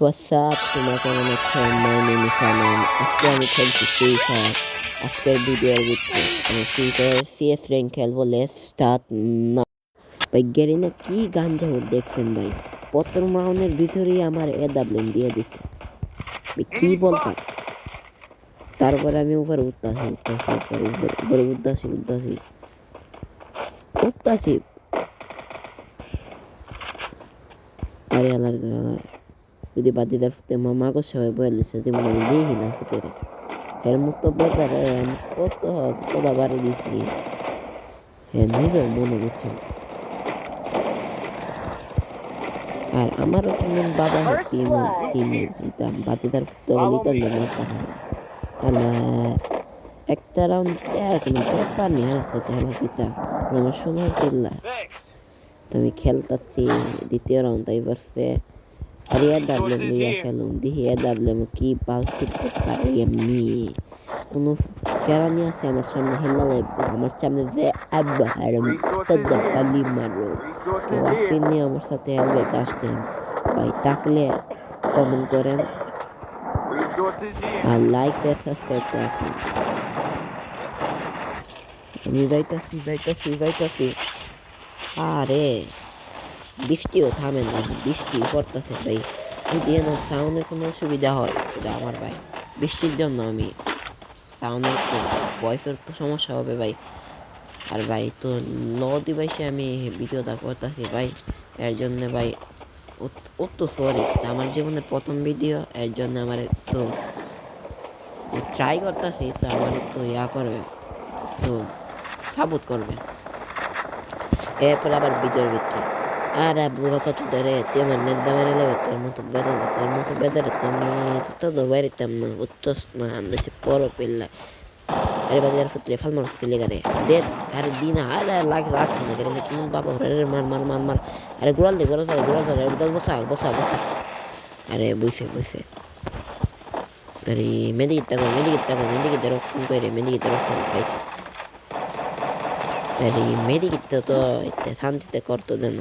WhatsApp তোমরা কেমন আছো মাই নেম ইস আনন্দ আজকে আমি খেলছি ফ্রি ফায়ার আজকের ভিডিওর ভিতরে আমি ফ্রি ফায়ার সিএস র্যাঙ্ক খেলব লেস স্টার্ট না ভাই গেরিনা কি গাঞ্জা ওর দেখছেন ভাই প্রথম রাউন্ডের ভিতরেই আমার এ ডাবলেন দিয়ে দিছে। কি বলতাম তারপরে আমি উপরে উঠতাছি উঠতাছি উপরে উপরে উপরে উঠতাছি উঠতাছি উঠতাছি আরে আলার যদি বাদিদার ফুটে মামা গো সবাই বলে মনে হয় দিই না ফুটে রে। এর মতো বেকার আমি কত কত বাড়ি দিছি। হ্যাঁ নিজেও মনে হচ্ছে আর আমারও কেমন বাবা তিন তিন দিতাম বাদিদার ফুটে লিতাম যে মারতে পারে আলা একটা রাউন্ড জিতে আর কোনো ব্যাপার নেই আর সাথে হেলা দিতাম আমার সোনার পিল্লা তুমি খেলতাছি দ্বিতীয় রাউন্ড তাই পারছে আর খেলুম দেখি এ ডাবলেম কি বাল ফিরতে পারে কোনো কেরানি আছে আমার সামনে হেলা লাগবে আমার সামনে যে আব্বা আর আমি তাদ্দা পালি মারো কেউ আসেনি আমার সাথে হেলবে কাস্টেম ভাই থাকলে কমেন্ট করেন. আর লাইক শেয়ার সাবস্ক্রাইব করে আসেন আমি যাইতাছি যাইতাছি যাইতাছি আরে বৃষ্টিও থামে না বৃষ্টি পড়তেছে ভাই। যদি না সাউন্ডের কোনো অসুবিধা হয়, সেটা আমার ভাই। বৃষ্টির জন্য আমি সাউন্ডের ভয়েসের তো সমস্যা হবে ভাই। আর ভাই, তো ল ডিভাইসে আমি ভিডিওটা করতেছি ভাই। এর জন্য ভাই, ও তো সরি আমার জীবনের প্রথম ভিডিও, এর জন্য আমার একটু ট্রাই করতেছি, তো আমার একটু ইয়া করবে তো সাপোর্ট করবে এরপর আবার ভিডিওর ভিতরে। মেরে লেবে তোর মতো বেদারে তোর মতো বেদারে তুমি তো তো বাইরিতাম না উচ্চস না আন্দাজে পর পেল্লা আরে বাদি আর ফুটলে ফাল মারস খেলে গারে দে আরে দি না আরে লাগ লাগছে না কিন্তু কেমন বাবা আরে মার মার মার মার আরে গুড়াল দে গুড়াল ফেলে গুড়াল ফেলে দল বসা বসা বসা আরে মেদিকে তাকো মেদিকে তাকো মেদিকে রক্ষণ করে মেদিকে রক্ষণ পাইছে আরে মেদিকে তো শান্তিতে করতো দেন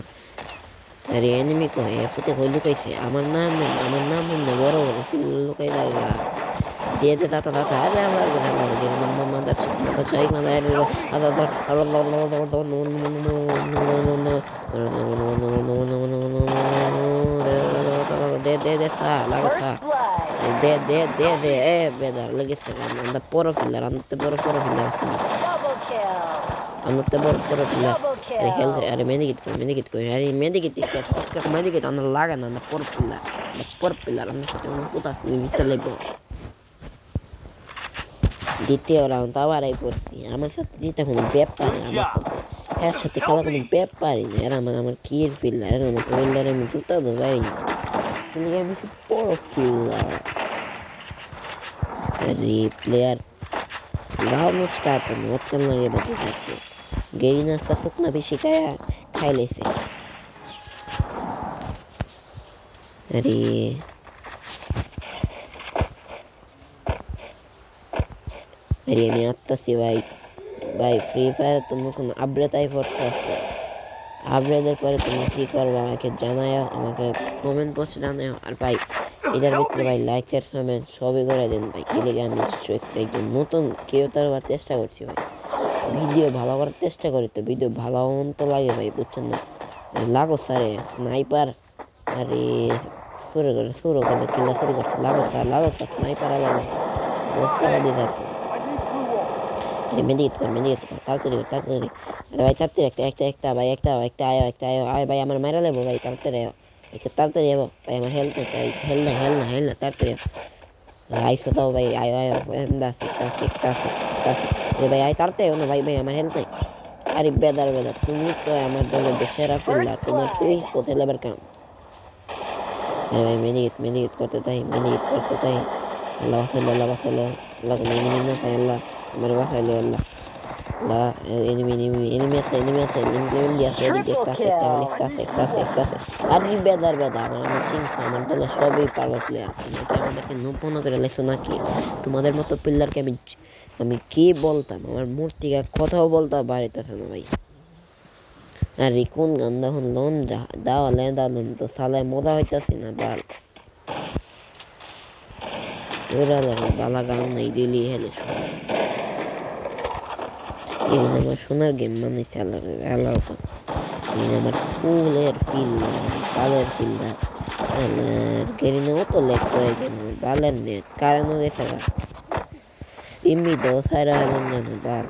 আরে এনিমি কই ফুটে কই লুকাইছে আমার নাম নেই আমার নাম নেই বড় বড় ফিল লুকাই লাগা দিয়ে দে দাতা দাতা আরে আমার গনা লাগে গের নাম মাদার সুপ মাদার চাই মাদার আরে আদা দর আল্লাহ আল্লাহ আল্লাহ আল্লাহ নো নো নো নো দে দে দে সা লাগা সা দে দে দে দে এ বেদার লেগেছে anda পরো ফিলার anda পরো পরো ফিলার kill. পরো পরো ফিলার আরে মেডিকেট কই মেডিকেট কই আরে মেডিকেট কে কক মেডিকেট anda লাগা না anda পরো ফিলার anda পরো ফিলার anda সাথে কোনো ফুটা নিতে লাগবে দ্বিতীয় রাউন্ড আবার আই পড়ছি আমার সাথে যেটা কোনো ব্যাপার আমার সাথে এর সাথে খেলা কোনো ব্যাপারই না এরা আমার আমার কি ফিল্লার এর আমার ফিল্লার আমি জুতা তো পারি না আমি সব বড় ফিল্লার আরে প্লেয়ার রাউন্ড স্টার্ট আমি ওতকান লাগে বাকি থাকবে গেরি নাস্তা শুকনা বেশি খায়া খাই লেছে আরে। আরে আমি আত্মাছি ভাই। ভাই ফ্রি ফায়ার তো নতুন আই পড়তে আসছে। আপডেটের পরে তুমি কি করবে আমাকে জানাও আমাকে কমেন্ট বক্সে জানাও আর ভাই, এটার ভিতরে ভাই লাইক শেয়ার কমেন্ট সবই করে দিন ভাই। লেগে আমি একদম নতুন কেউ তার চেষ্টা করছি ভাই। ভিডিও ভালো করার চেষ্টা করি তো, ভিডিও ভালো তো লাগে ভাই, বুঝছেন না? লাগো স্যারে স্নাইপার, আরে, শুরু করে শুরু করে, কিলা শুরু করছে লাগো স্যার লাগো স্যার স্নাইপার আলাদা বস্তা দিয়ে যাচ্ছে আরে মেদিকেট কর মেদিকেট কর, তাড়াতাড়ি কর, তাড়াতাড়ি আরে ভাই, তাড়াতাড়ি একটা একটা একটা, ভাই, একটা একটা, আয় একটা, আয় আয়, ভাই, আমার মারা লেবো ভাই, তাড়াতাড়ি আয়। একটা তাড়াতাড়ি যাব ভাই, আমার হেলথ নেই হেল না হেল না হেল না, তাড়াতাড়ি আইসো তাও ভাই আয় আয় দাসি দাসি দাসি দাসি ভাই আয় তাড়াতাড়ি না ভাই ভাই আমার হেলথ নেই আরে বেদার বেদার তুমি তো আমার দলের সেরা ফিল্ডার তোমার তুই পথে লেবার কাম আরে ভাই মেডিকেট মেডিকেট করতে তাই মেডিকেট করতে তাই আল্লাহ বাসাইলো আল্লাহ বাসাইলো আল্লাহ কোনো এনিমি না পাই আল্লাহ আমার বাসাইলো আল্লাহ আল্লাহ এনিমি আমাদেরকে নূপন করে লেখছো নাকি? তোমাদের মতো প্লেয়ারকে আমি আমি কি বলতাম? আমার মূর্তিকে কথাও বলতে পারিতেছে না ভাই। আর কোন গান্দা হন লোন দাওয়া লেদা লোন তো সালে মজা হইতাছি না, বাল। ওরা বালা গান নাই, দিলি হেলে even আমার সোনার গেম মানে অ্যালাউ কর আমার ফুলের ফিল্ডার বালের ফিল্ডার আর গেরিনে তো লেগ হয়ে গেম বালের নেট কারণ গেছে গা ইমি দো সাইরা হলেন জানো বাল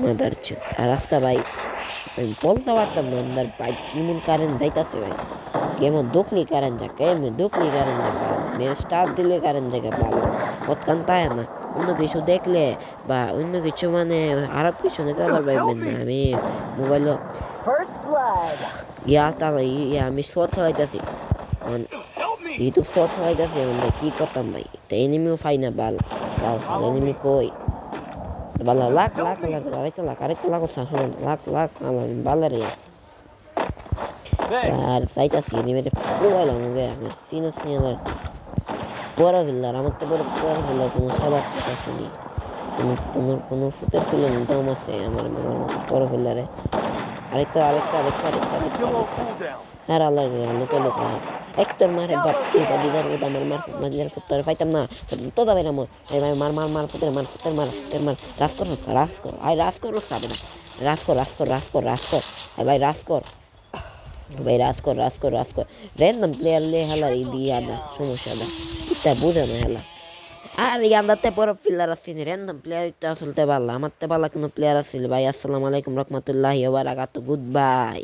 মাদার চোদ আর রাস্তা ভাই আমি বলতে পারতাম না আমার বাইক কেমন কারেন্ট যাইতাছে ভাই গেমে দুকলি কারেন্ট যা গেমে দুকলি কারেন্ট যা বাল মেয়ে স্টার্ট দিলে কারেন্ট জায়গা বাল কতক্ষণ তাই না অন্য কিছু দেখলে বা অন্য কিছু মানে আরব কিছু দেখলে আবার ভাববেন না আমি First ইয়া তাহলে ইয়া আমি শর্ট চালাইতেছি। ইউটিউব শর্ট চালাইতেছি ভাই কি করতাম ভাই? তো এনিমিও পাই না বাল। বাল এনিমি কই? বালা লাখ লাখ লাখ আরেকটা লাখ আরেকটা লাখ শুনুন লাখ লাখ বালার ইয়া. আর চাইতাছি এনিমিতে পোয়াইলাম ওকে আমার সিনো সিনালার পরা ফিল্লার আমার তো পরা ফিল্লার কোনো সদাক আছে নি কোনো কোনো ফুটের ফুলের দম আছে আমার আমার মতো পরা ফিল্লারে আরেকটা আরেকটা আরেকটা আরেকটা আরেকটা আর আল্লাহ লোকে লোকে। একটর মারে তুই দিদার ওটা আমার মার মার সত্তর পাইতাম না। তো যাবে না মোর মার মার মার ফুটের মার ফুটের মার ফুটের মার। রাস কর রাস কর আই রাস কর রাস কর রাস কর রাস কর রাস কর ভাই রাস কর। ভাই রাজ কর রাজ কর রাজ কর র্যান্ডম প্লেয়ার লে হেলা এই দিয়ে আদা সমস্যা না এটা বুঝে না হেলা আর ইয়ান্দাতে বড় প্লেয়ার আসছিল র্যান্ডম প্লেয়ার এটা আসলতে ভালো আমার তে ভালো কোনো প্লেয়ার আসছিল ভাই আসসালামু আলাইকুম রহমতুল্লাহি ওয়া বারাকাতুহু গুড বাই